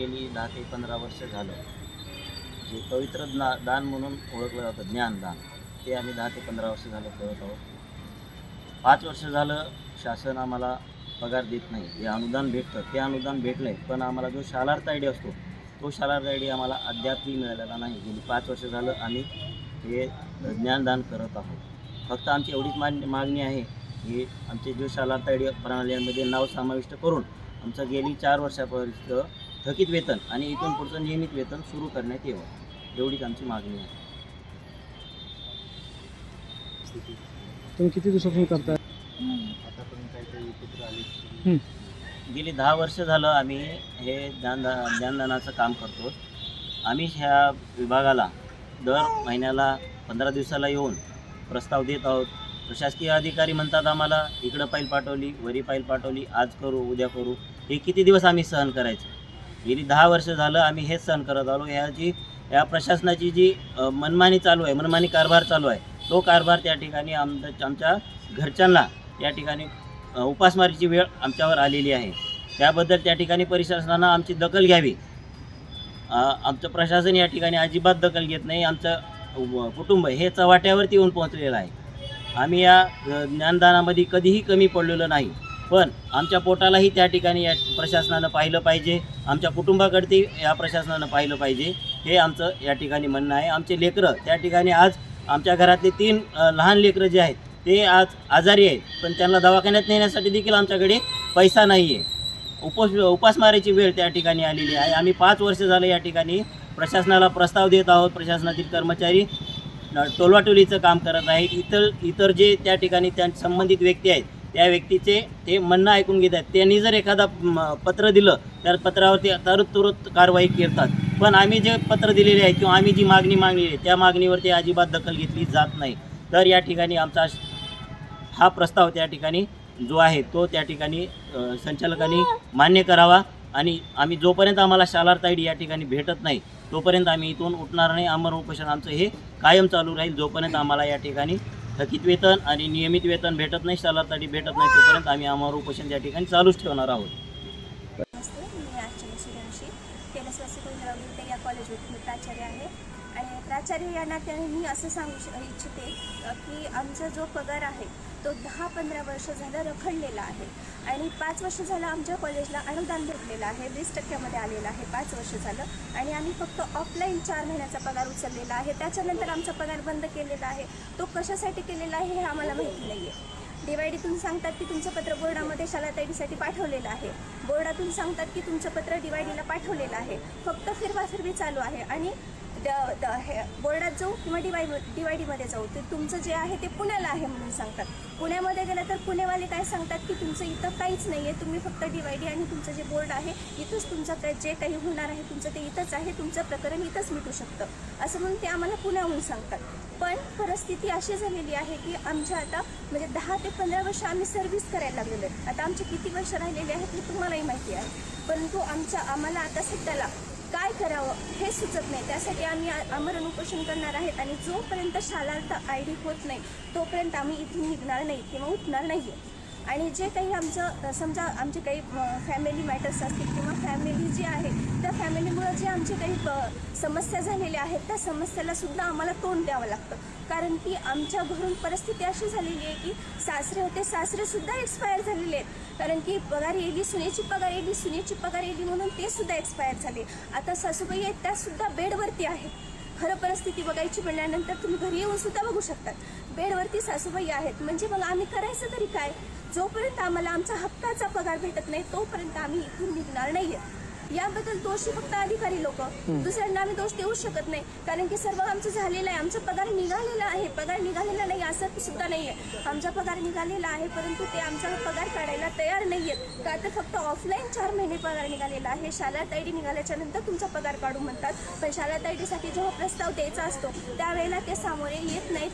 गेली दहा ते पंधरा वर्ष झालं. जे पवित्र ज्ञा दान म्हणून ओळखलं जातं ज्ञानदान ते आम्ही दहा ते पंधरा वर्ष झालं करत आहोत. पाच वर्ष झालं शासन आम्हाला पगार देत नाही. जे अनुदान भेटतं. ते अनुदान भेटलं आहे पण आम्हाला जो शालार्थ आय डी असतो तो शालार्थ आय डी आम्हाला अद्यापही मिळालेला नाही. गेली पाच वर्ष झालं आम्ही हे ज्ञानदान करत आहोत. फक्त आमची एवढीच मागणी मागणी आहे की आमचे जो शालार्थ आय डी प्रणालीमध्ये नाव समाविष्ट करून आमचं गेली चार वर्षापर्यंत थकीत वेतन आणि इथून पुढचं नियमित वेतन सुरू करण्यात यावं एवढीच आमची मागणी आहे. तुम्ही किती दिवसापासून करताय? हं. गेली दहा वर्ष झालं आम्ही हे ज्ञानदा ज्ञानदानाचं काम करतो. आम्ही ह्या विभागाला दर महिन्याला पंधरा दिवसाला येऊन प्रस्ताव देत आहोत. प्रशासकीय अधिकारी म्हणतात आम्हाला इकडं फाईल पाठवली वरी फाईल पाठवली आज करू उद्या करू. हे किती दिवस आम्ही सहन करायचं? गेली दहा वर्ष झालं आम्ही हेच सहन करत आलो. याची या प्रशासनाची जी मनमानी चालू आहे मनमानी कारभार चालू आहे तो कारभार त्या ठिकाणी आमच्या आमच्या घरच्यांना या ठिकाणी उपासमारीची वेळ आमच्यावर आलेली आहे. त्याबद्दल त्या ठिकाणी प्रशासनानं आमची दखल घ्यावी. आमचं प्रशासन या ठिकाणी अजिबात दखल घेत नाही. आमचं व- कुटुंब हे चव्हाट्यावरती येऊन पोहोचलेलं आहे. आम्ही या ज्ञानदानामध्ये कधीही कमी पडलेलो नाही. पण आमच्या पोटालाही त्या ठिकाणी या प्रशासनानं पाहिलं पाहिजे. आमच्या कुटुंबाकडती या प्रशासनानं पाहिलं पाहिजे. हे आमचं या ठिकाणी म्हणणं आहे. आमचे लेकरं त्या ठिकाणी आज आमच्या घरातले तीन लहान लेकरं जे आहेत ते आज आजारी आहेत. पण त्यांना दवाखान्यात नेण्यासाठी देखील आमच्याकडे पैसा नाही आहे उपोष उपासमारीची वेळ त्या ठिकाणी आलेली आहे. आम्ही पाच वर्ष झालं या ठिकाणी प्रशासनाला प्रस्ताव देत आहोत. प्रशासनातील कर्मचारी टोलवाटोलीचं काम करत आहेत. इतर इतर जे त्या ठिकाणी त्या संबंधित व्यक्ती आहेत त्या व्यक्तीचे ते म्हणणं ऐकून घेत त्यांनी जर एखादा पत्र दिलं तर पत्रावरती तुरंत कारवाई करतात. पण आम्ही जे पत्र दिलेले आहे किंवा आम्ही जी मागणी मागलेली आहे त्या मागणीवरती अजिबात दखल घेतली जात नाही. तर या ठिकाणी आमचा हा प्रस्ताव त्या ठिकाणी जो आहे तो त्या ठिकाणी संचालकांनी मान्य करावा आणि आम्ही जोपर्यंत आम्हाला शालार्थ आय डी या ठिकाणी भेटत नाही तोपर्यंत आम्ही इथून उठणार नाही. अमर उपोषण आमचं हे कायम चालू राहील जोपर्यंत आम्हाला या ठिकाणी थकीत वेतन आणि नियमित वेतन भेटत नाही शालार्थ भेटत नाही तोपर्यंत आम्ही आम्हाला उपोषण त्या ठिकाणी चालूच ठेवणार आहोत. मी या कॉलेजमध्ये प्राचार्य आहे. आणि प्राचार्य या नात्याने मी असं सांगू श- इच्छिते की आमचा जो पगार आहे तो दहा पंधरा वर्ष झालं रखडलेला आहे. आणि पाच वर्ष झालं आमच्या कॉलेजला अनुदान भेटलेलं आहे वीस टक्क्यामध्ये आलेलं आहे पाच वर्ष झालं. आणि आम्ही फक्त ऑफलाईन चार महिन्याचा पगार उचललेला आहे. त्याच्यानंतर आमचा पगार बंद केलेला आहे. तो कशासाठी केलेला आहे हे आम्हाला माहिती नाही आहे डीवायडीतून सांगतात की तुमचं पत्र बोर्डामध्ये शाळा पाठवलेलं आहे. बोर्डातून सांगतात की तुमचं पत्र डीवायडीला पाठवलेलं आहे. फक्त फिरवाफिरवी चालू आहे. आणि द द हे बोर्डात जाऊ किंवा डिवाय डीमध्ये जाऊ तर तुमचं जे आहे ते पुण्याला आहे म्हणून सांगतात. पुण्यामध्ये गेलं तर पुणेवाले काय सांगतात की तुमचं इथं काहीच नाही आहे तुम्ही फक्त डीवायडी आणि तुमचं जे बोर्ड आहे इथंच तुमचं काय जे काही होणार आहे तुमचं ते इथंच आहे तुमचं प्रकरण इथंच मिटू शकतं. असं म्हणून ते आम्हाला पुण्याहून सांगतात. पण परिस्थिती अशी झालेली आहे की आमच्या आता म्हणजे दहा ते पंधरा वर्ष आम्ही सर्व्हिस करायला लागलेलो आहे. आता आमचे किती वर्ष राहिलेले आहेत हे तुम्हालाही माहिती आहे. परंतु आमच्या आम्हाला आता सध्याला काय करावं हे सुचत नाही. त्यासाठी आम्ही आमरण उपोषण करणार आहेत आणि जोपर्यंत शालार्थ आय डी होत नाही तोपर्यंत आम्ही इथून निघणार नाही किंवा उठणार नाही आणि जे काही आमचं समजा आमचे काही फॅमिली मॅटर्स असतील किंवा फॅमिली जी आहे फॅमिलीमुळं जे आमचे काही प- समस्या झालेल्या आहेत त्या समस्याला सुद्धा आम्हाला तोंड द्यावं लागतं. कारण की आमच्या घरून परिस्थिती अशी झालेली आहे की सासरे होते सासरे सुद्धा एक्सपायर झालेले आहेत. कारण की पगार येली सुनेची पगार येली सुनेची पगार येली म्हणून ते सुद्धा एक्सपायर झाले. आता सासूबाई आहेत त्या सुद्धा बेडवरती आहेत. खरं परिस्थिती बघायची म्हणल्यानंतर तुम्ही घरी येऊन सुद्धा बघू शकतात. बेडवरती सासूबाई आहेत. म्हणजे मग आम्ही करायचं तरी काय? जोपर्यंत आम्हाला आमचा हक्काचा पगार भेटत नाही तोपर्यंत आम्ही इथून निघणार नाही आहे याबद्दल दोषी फक्त अधिकारी लोक. दुसऱ्यांना आम्ही दोष देऊ शकत नाही. कारण की सर्व आमचं झालेलं आहे. आमचा पगार निघालेला आहे. पगार निघालेला नाही असं सुद्धा नाहीये. आमचा पगार निघालेला आहे परंतु ते आमचा पगार काढायला तयार नाहीयेत. का तर फक्त ऑफलाईन चार महिने पगार निघालेला आहे. शाळा तयारी निघाल्याच्या नंतर तुमचा पगार काढू म्हणतात. पण शाळा तयारीसाठी जेव्हा प्रस्ताव द्यायचा असतो त्यावेळेला ते सामोरे येत नाहीत.